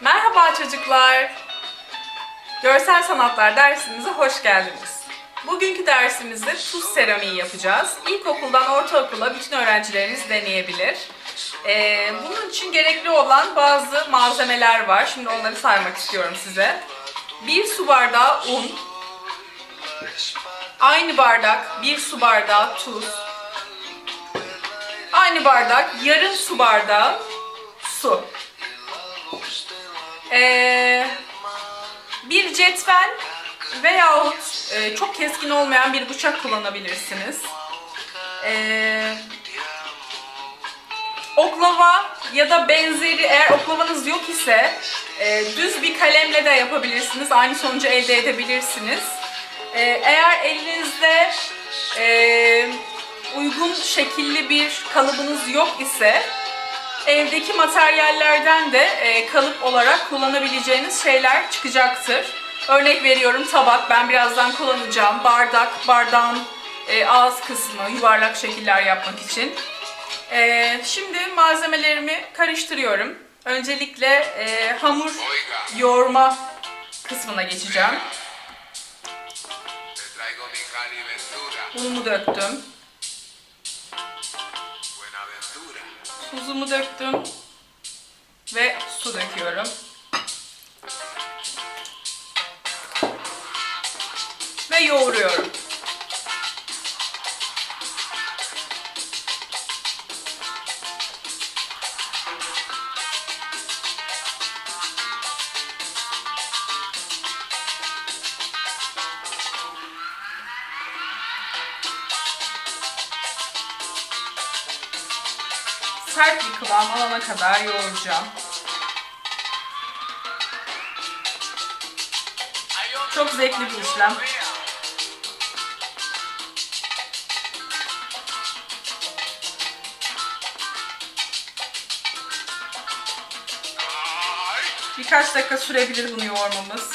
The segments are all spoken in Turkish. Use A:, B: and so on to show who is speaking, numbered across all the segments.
A: Merhaba çocuklar. Görsel sanatlar dersimize hoş geldiniz. Bugünkü dersimizde tuz seramiği yapacağız. İlkokuldan ortaokula bütün öğrencileriniz deneyebilir. Ee, bunun için gerekli olan bazı malzemeler var. Şimdi onları saymak istiyorum size. Bir su bardağı un, aynı bardak bir su bardağı tuz, aynı bardak yarım su bardağı su. Ee, bir cetvel veyahut e, çok keskin olmayan bir bıçak kullanabilirsiniz. Ee, oklava ya da benzeri eğer oklavanız yok ise e, düz bir kalemle de yapabilirsiniz. Aynı sonucu elde edebilirsiniz. Ee, eğer elinizde e, uygun şekilli bir kalıbınız yok ise evdeki materyallerden de e, kalıp olarak kullanabileceğiniz şeyler çıkacaktır. Örnek veriyorum tabak, ben birazdan kullanacağım. Bardak, bardağın e, ağız kısmı, yuvarlak şekiller yapmak için. E, şimdi malzemelerimi karıştırıyorum. Öncelikle e, hamur yoğurma kısmına geçeceğim. Unumu döktüm, tuzumu döktüm ve su döküyorum. Ve yoğuruyorum. Kadar yoğuracağım. Çok zevkli bir işlem. Birkaç dakika sürebilir bunu yoğurmamız.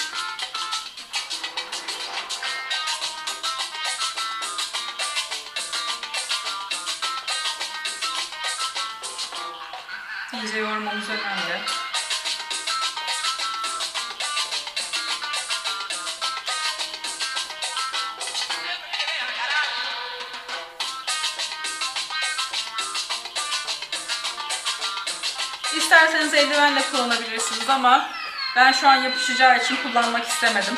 A: De kullanabilirsiniz ama ben şu an yapışacağı için kullanmak istemedim.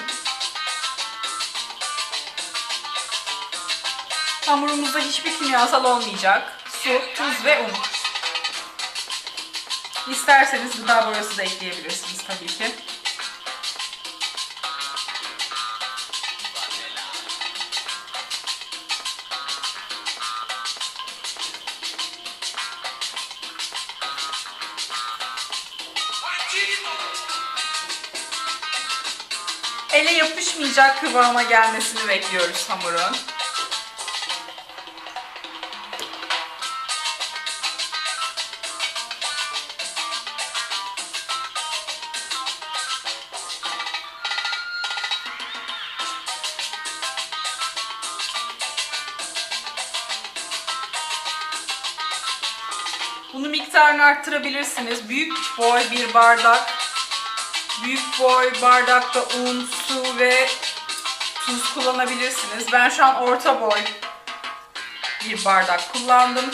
A: Hamurumuzda hiçbir kimyasal olmayacak. Su, tuz ve un. İsterseniz gıda boyası da ekleyebilirsiniz tabii ki. Ele yapışmayacak kıvama gelmesini bekliyoruz hamurun. Bunu miktarını arttırabilirsiniz. Büyük boy bir bardak, büyük boy bardakta un, su ve tuz kullanabilirsiniz. Ben şu an orta boy bir bardak kullandım.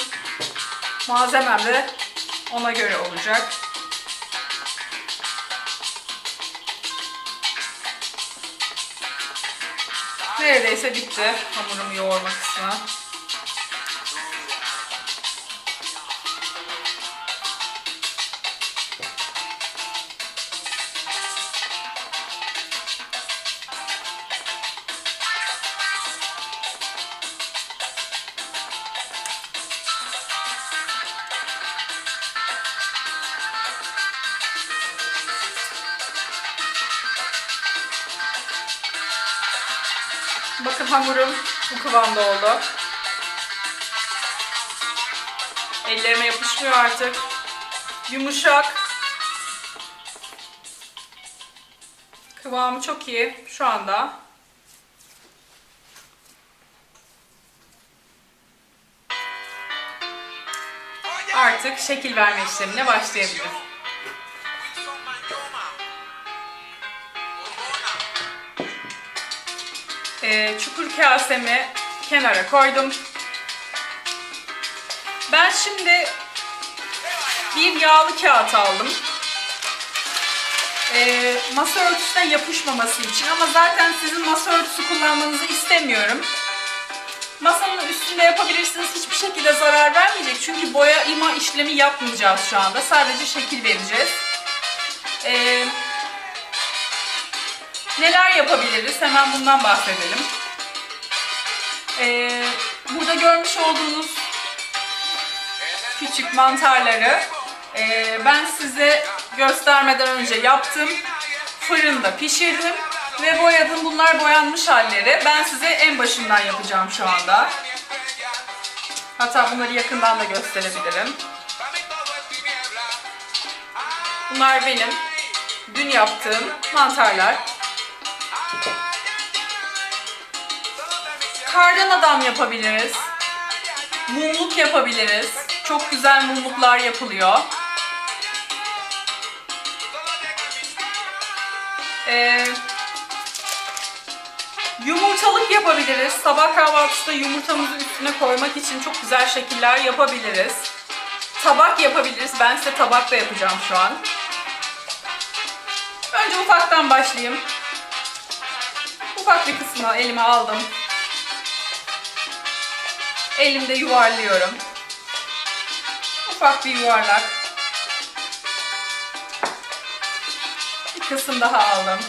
A: Malzemem de ona göre olacak. Neredeyse bitti hamurumu yoğurma kısmı. Bakın hamurum bu kıvamda oldu. Ellerime yapışmıyor artık. Yumuşak. Kıvamı çok iyi şu anda. Artık şekil verme işlemine başlayabiliriz. E, çukur kasemi kenara koydum. Ben şimdi bir yağlı kağıt aldım. E, masa örtüsüne yapışmaması için ama zaten sizin masa örtüsü kullanmanızı istemiyorum. Masanın üstünde yapabilirsiniz. Hiçbir şekilde zarar vermeyecek. Çünkü boya ima işlemi yapmayacağız şu anda. Sadece şekil vereceğiz. Ee, neler yapabiliriz? Hemen bundan bahsedelim. Ee, burada görmüş olduğunuz küçük mantarları e, ben size göstermeden önce yaptım. Fırında pişirdim ve boyadım. Bunlar boyanmış halleri. Ben size en başından yapacağım şu anda. Hatta bunları yakından da gösterebilirim. Bunlar benim dün yaptığım mantarlar. Kardan adam yapabiliriz. Mumluk yapabiliriz. Çok güzel mumluklar yapılıyor. Ee, yumurtalık yapabiliriz. Sabah kahvaltısında yumurtamızı üstüne koymak için çok güzel şekiller yapabiliriz. Tabak yapabiliriz. Ben size tabak da yapacağım şu an. Önce ufaktan başlayayım. Ufak bir kısmını elime aldım. Elimde yuvarlıyorum. Ufak bir yuvarlak. Bir kısım daha aldım.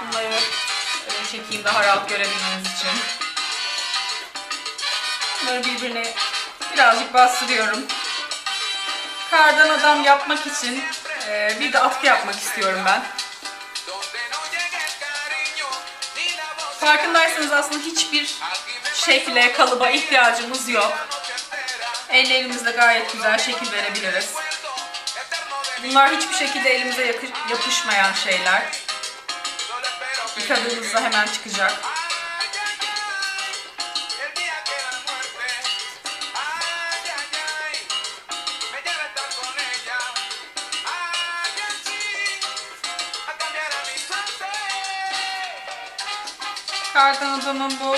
A: Bunları öyle çekeyim daha rahat görebilmeniz için. Bunları birbirine birazcık bastırıyorum. Kardan adam yapmak için e, bir de atkı yapmak istiyorum ben. Farkındaysanız aslında hiçbir şekle, kalıba ihtiyacımız yok. Ellerimizle gayet güzel şekil verebiliriz. Bunlar hiçbir şekilde elimize yapışmayan şeyler. Yıkadığımızda hemen çıkacak. Kardan adamın bu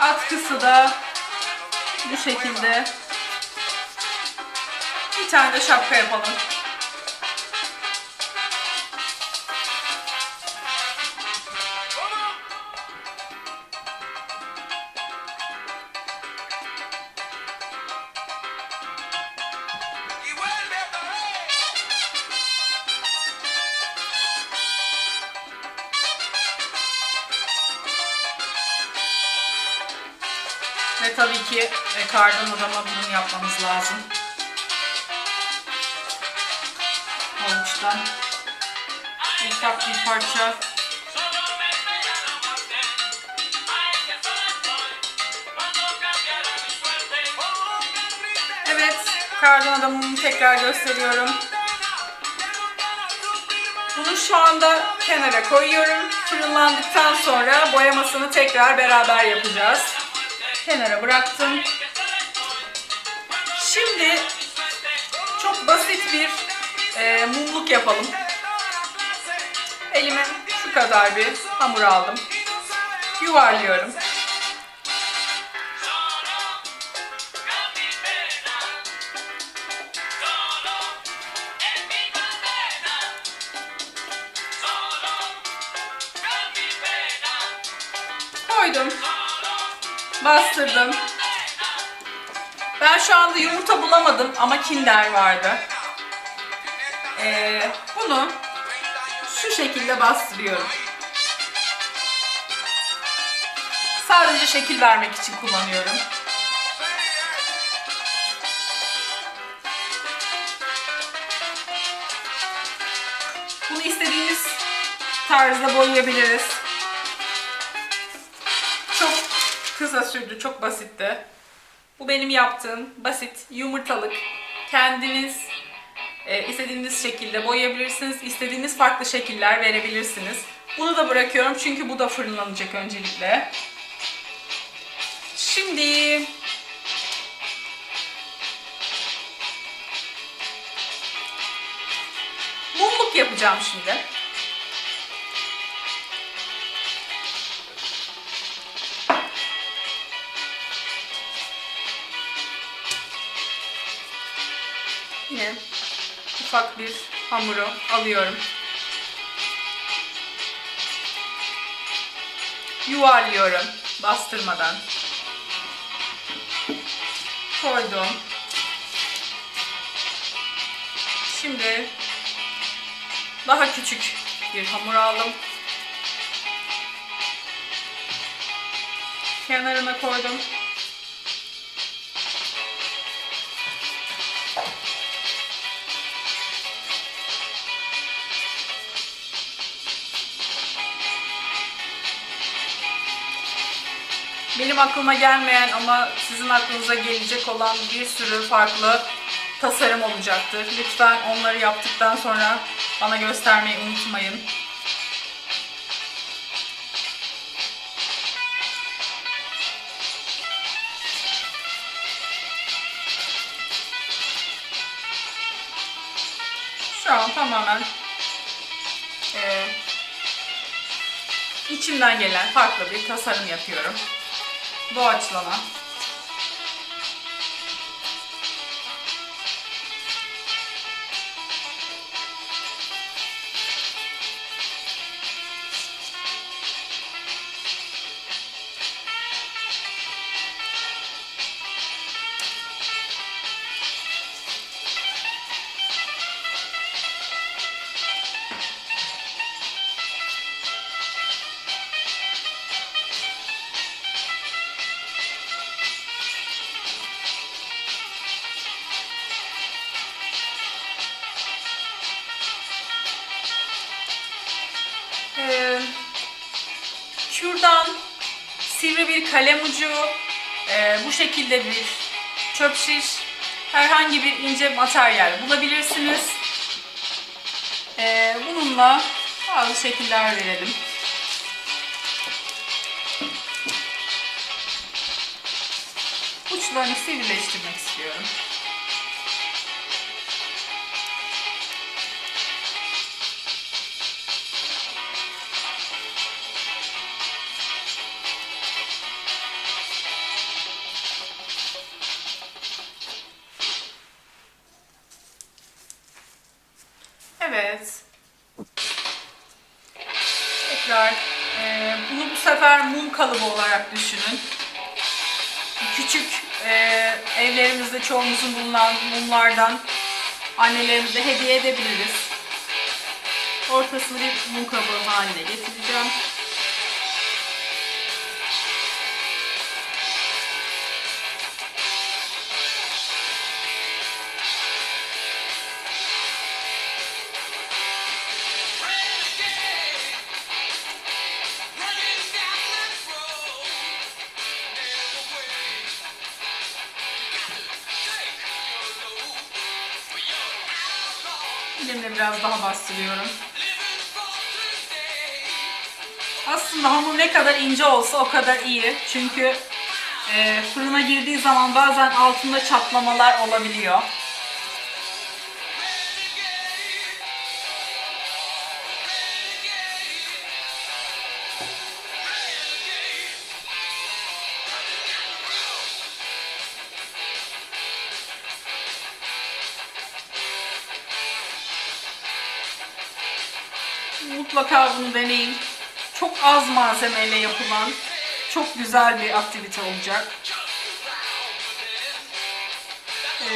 A: atkısı da bu şekilde. Bir tane de şapka yapalım. Kardan adama bunu yapmamız lazım. Havuçtan. Ufak bir parça. Evet, kardan adamımı tekrar gösteriyorum. Bunu şu anda kenara koyuyorum. Fırınlandıktan sonra boyamasını tekrar beraber yapacağız. Kenara bıraktım. Mumluk yapalım. Elime şu kadar bir hamur aldım. Yuvarlıyorum. Koydum. Bastırdım. Ben şu anda yumurta bulamadım ama kinder vardı. Ee, bunu şu şekilde bastırıyorum. Sadece şekil vermek için kullanıyorum. Bunu istediğiniz tarzda boyayabiliriz. Çok kısa sürdü, çok basitti. Bu benim yaptığım basit yumurtalık. Kendiniz e, istediğiniz şekilde boyayabilirsiniz. istediğiniz farklı şekiller verebilirsiniz. Bunu da bırakıyorum çünkü bu da fırınlanacak öncelikle. Şimdi mumluk yapacağım şimdi. Ufak bir hamuru alıyorum. Yuvarlıyorum bastırmadan. Koydum. Şimdi daha küçük bir hamur aldım. Kenarına koydum. Benim aklıma gelmeyen ama sizin aklınıza gelecek olan bir sürü farklı tasarım olacaktır. Lütfen onları yaptıktan sonra bana göstermeyi unutmayın. Şu an tamamen eee, içimden gelen farklı bir tasarım yapıyorum. Doğaçlama. Sivri bir kalem ucu, e, bu şekilde bir çöp şiş, herhangi bir ince materyal bulabilirsiniz. Ee, bununla bazı şekiller verelim. Uçlarını sivrileştirmek istiyorum. Düşünün. Küçük e, evlerimizde çoğumuzun bulunan mumlardan annelerimize hediye edebiliriz. Ortasını bir mum kabuğu haline getireceğim. Bastırıyorum. Aslında hamur ne kadar ince olsa o kadar iyi. Çünkü e, fırına girdiği zaman bazen altında çatlamalar olabiliyor. Mutlaka bunu deneyin. Çok az malzemeyle yapılan çok güzel bir aktivite olacak. Ee,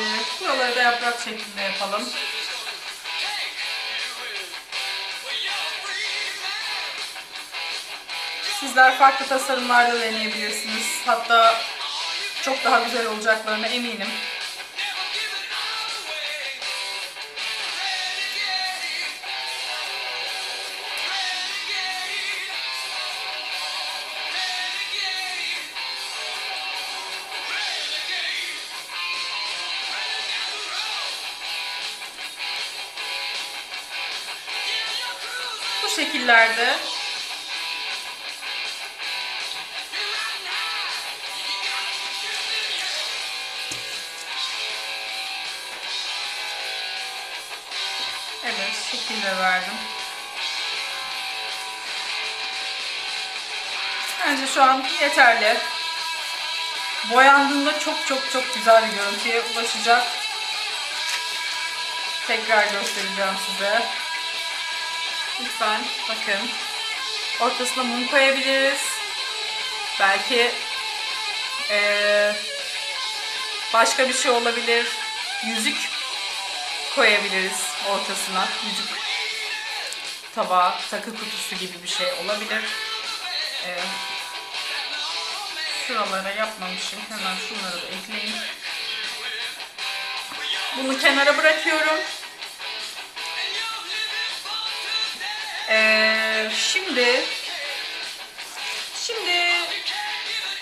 A: buraları da yaprak şeklinde yapalım. Sizler farklı tasarımlarda deneyebilirsiniz. Hatta çok daha güzel olacaklarına eminim. Şekillerde Evet. şekil de verdim. Bence şu an yeterli. Boyandığında çok çok çok güzel bir görüntüye ulaşacak. Tekrar göstereceğim size. Lütfen bakın. Ortasına mum koyabiliriz. Belki eee, başka bir şey olabilir. Yüzük koyabiliriz ortasına. Yüzük tabağı, takı kutusu gibi bir şey olabilir. Ee, şuralara yapmamışım. Hemen şunları da ekleyeyim. Bunu kenara bırakıyorum. Ee, şimdi şimdi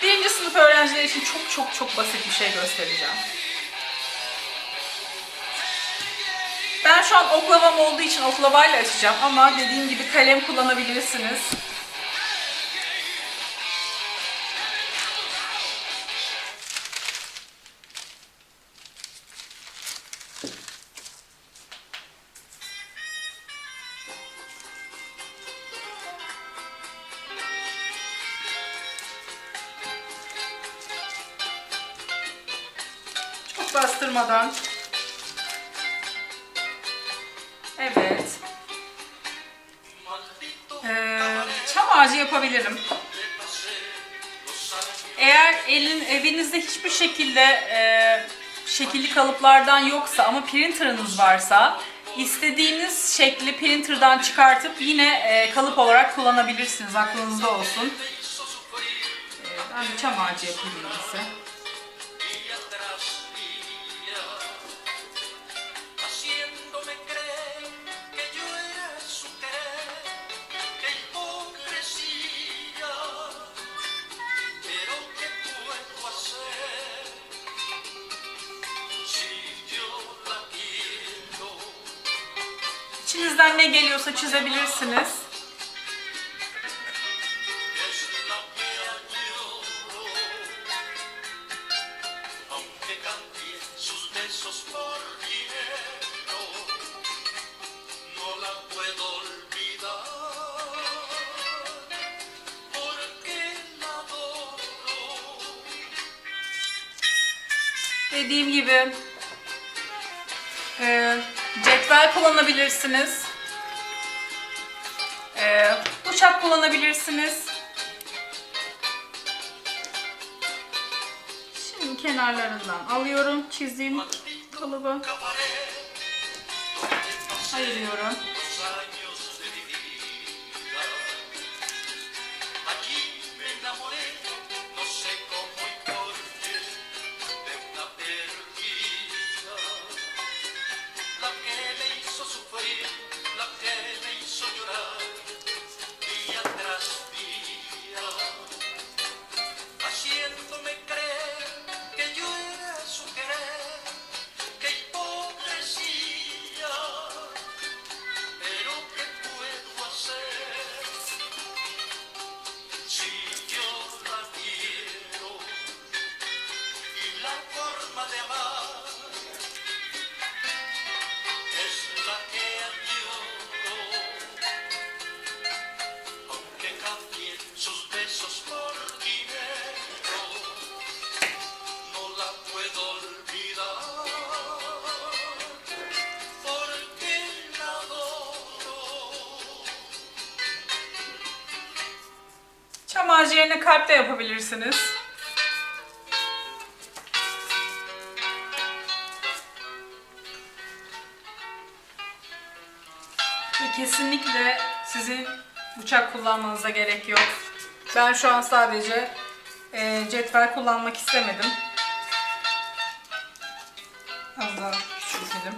A: birinci sınıf öğrencileri için çok çok çok basit bir şey göstereceğim. Ben şu an oklavam olduğu için oklavayla açacağım ama dediğim gibi kalem kullanabilirsiniz. Hiçbir şekilde e, şekilli kalıplardan yoksa ama printerınız varsa istediğiniz şekli printerdan çıkartıp yine e, kalıp olarak kullanabilirsiniz. Aklınızda olsun. Ee, ben bir çam ağacı yapayım en
B: porque la adoro.
A: Dediğim gibi e, cetvel kullanabilirsiniz. E, bıçak kullanabilirsiniz. Şimdi kenarlarından alıyorum çizdiğim kalıbı. Ayırıyorum.
B: los
A: Ağacı yerine kalp de yapabilirsiniz. Ve kesinlikle sizin bıçak kullanmanıza gerek yok. Ben şu an sadece e, cetvel kullanmak istemedim. Az daha küçültelim.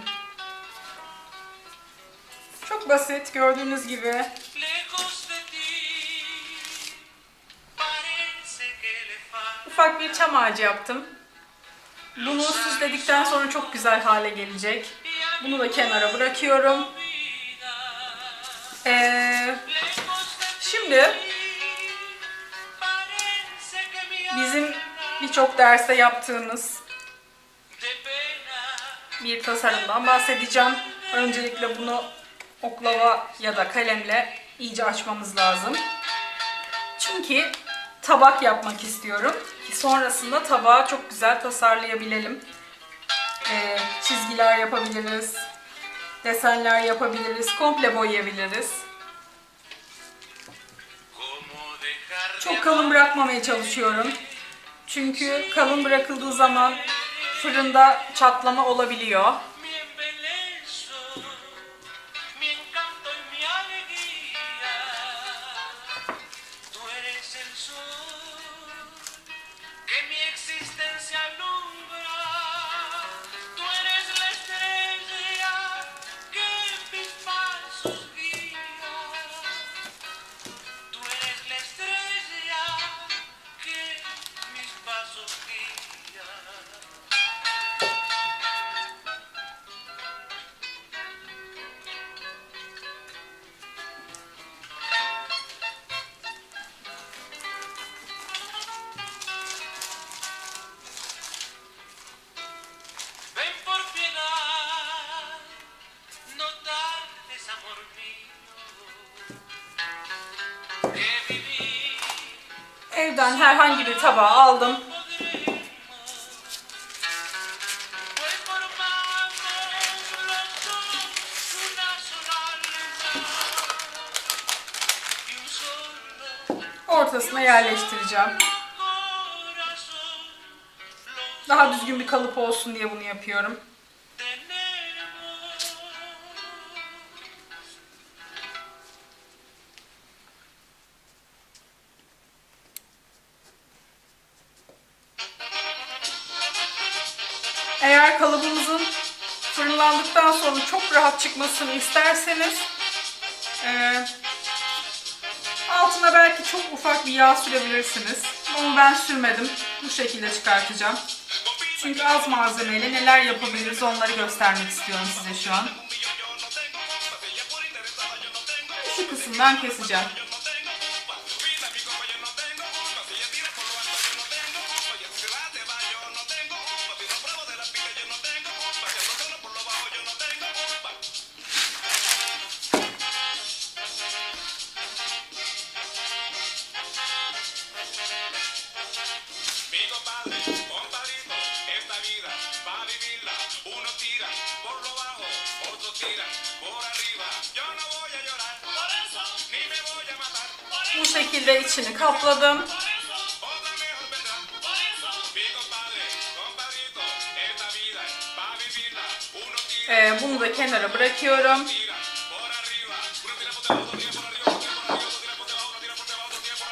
A: Çok basit gördüğünüz gibi. Çam ağacı yaptım. Bunu süsledikten sonra çok güzel hale gelecek. Bunu da kenara bırakıyorum. Ee, şimdi bizim birçok derste yaptığımız bir tasarımdan bahsedeceğim. Öncelikle bunu oklava ya da kalemle iyice açmamız lazım. Çünkü tabak yapmak istiyorum. Sonrasında tabağı çok güzel tasarlayabilelim. Ee, çizgiler yapabiliriz. Desenler yapabiliriz. Komple boyayabiliriz.
B: ¿Cómo dejar de
A: Çok kalın bırakmamaya çalışıyorum. Çünkü kalın bırakıldığı zaman fırında çatlama olabiliyor. Evden herhangi bir tabağı aldım. Ortasına yerleştireceğim. Daha düzgün bir kalıp olsun diye bunu yapıyorum. Çıkmasını isterseniz eee, altına belki çok ufak bir yağ sürebilirsiniz. Ama ben sürmedim. Bu şekilde çıkartacağım. Çünkü az malzemeyle neler yapabiliriz onları göstermek istiyorum size şu an. Şu kısımdan keseceğim.
B: Otro tira por debajo, otro tira por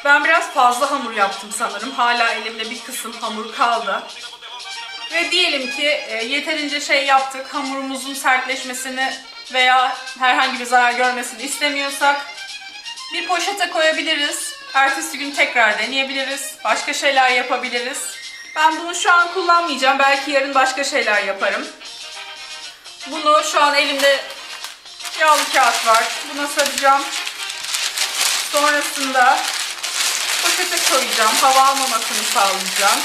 A: Ben biraz fazla hamur yaptım sanırım. Hala elimde bir kısım hamur kaldı. Ve diyelim ki e, yeterince şey yaptık. Hamurumuzun sertleşmesini veya herhangi bir zarar görmesini istemiyorsak bir poşete koyabiliriz. Ertesi gün tekrar deneyebiliriz. Başka şeyler yapabiliriz. Ben bunu şu an kullanmayacağım. Belki yarın başka şeyler yaparım. Bunu şu an elimde yağlı kağıt var. Buna saracağım. Sonrasında poşete koyacağım. Hava almamasını sağlayacağım.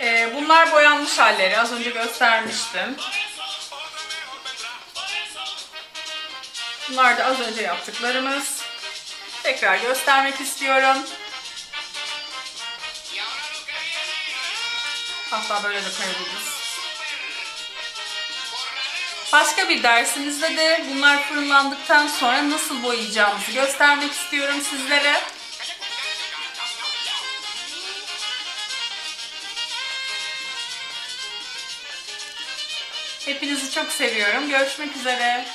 A: Ee, bunlar boyanmış halleri. Az önce göstermiştim. Bunlar da az önce yaptıklarımız. Tekrar göstermek istiyorum. Hatta böyle de koyabiliriz. Başka bir dersimizde de bunlar fırınlandıktan sonra nasıl boyayacağımızı göstermek istiyorum sizlere. Hepinizi çok seviyorum. Görüşmek üzere.